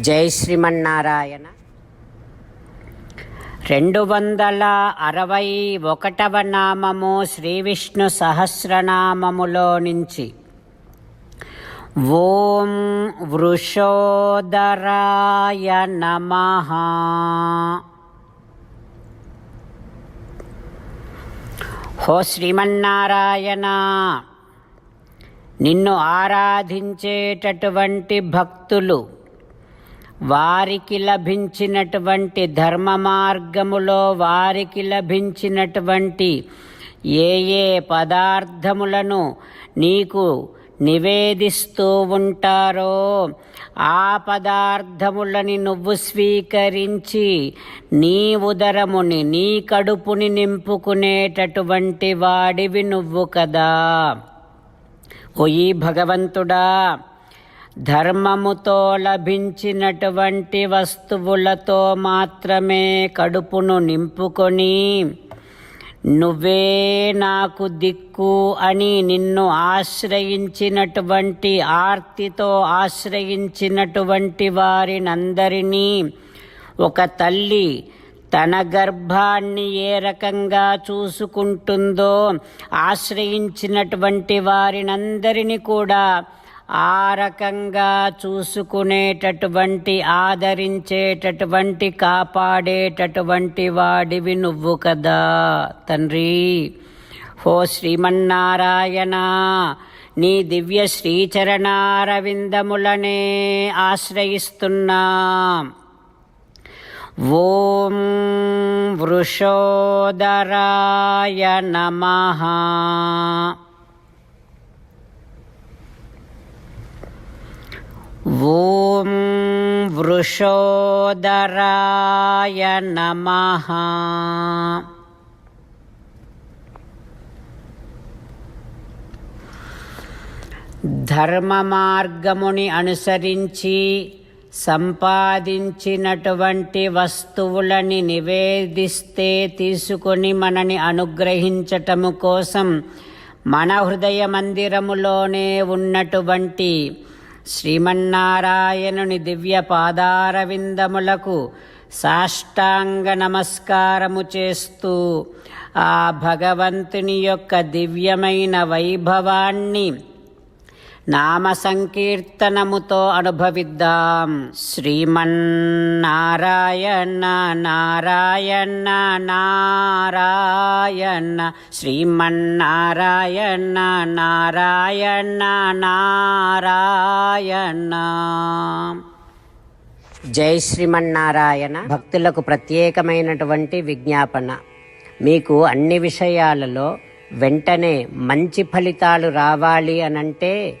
జై శ్రీమన్నారాయణ. రెండు వందల అరవై ఒకటవ నామము శ్రీ విష్ణు సహస్రనామములో నుంచి. ఓం వృషోదరాయ నమ. హో శ్రీమన్నారాయణ నిన్ను ఆరాధించేటటువంటి భక్తులు వారికి లభించినటువంటి ధర్మ మార్గములో వారికి లభించినటువంటి ఏ ఏ పదార్థములను నీకు నివేదిస్తూ ఉంటారో ఆ పదార్థములని నువ్వు స్వీకరించి నీ ఉదరముని నీ కడుపుని నింపుకునేటటువంటి వాడివి నువ్వు కదా. ఓ భగవంతుడా ధర్మముతో లభించినటువంటి వస్తువులతో మాత్రమే కడుపును నింపుకొని నువ్వే నాకు దిక్కు అని నిన్ను ఆశ్రయించినటువంటి ఆర్తితో ఆశ్రయించినటువంటి వారినందరినీ ఒక తల్లి తన గర్భాన్ని ఏ రకంగా చూసుకుంటుందో ఆశ్రయించినటువంటి వారినందరినీ కూడా ఆ రకంగా చూసుకునేటటువంటి ఆదరించేటటువంటి కాపాడేటటువంటి వాడివి నువ్వు కదా తండ్రి. ఓ శ్రీమన్నారాయణ నీ దివ్య శ్రీచరణారవిందములనే ఆశ్రయిస్తున్నా. ఓం వృషోదరాయ నమహా ॐ वृषोदराय नमः ధర్మ మార్గముని అనుసరించి సంపాదించినటువంటి వస్తువులని నివేదిస్తే తీసుకొని మనని అనుగ్రహించటము కోసం మన హృదయ మందిరములోనే ఉన్నటువంటి శ్రీమన్నారాయణుని దివ్య పాదారవిందములకు సాష్టాంగ నమస్కారము చేస్తూ ఆ భగవంతుని యొక్క దివ్యమైన వైభవాన్ని నామ సంకీర్తనముతో అనుభవిద్దాం. శ్రీమన్నారాయణ నారాయణ నారాయణ. శ్రీమన్నారాయణ నారాయణ నారాయణ. జై శ్రీమన్నారాయణ. భక్తులకు ప్రత్యేకమైనటువంటి విజ్ఞాపన. మీకు అన్ని విషయాలలో వెంటనే మంచి ఫలితాలు రావాలి అనంటే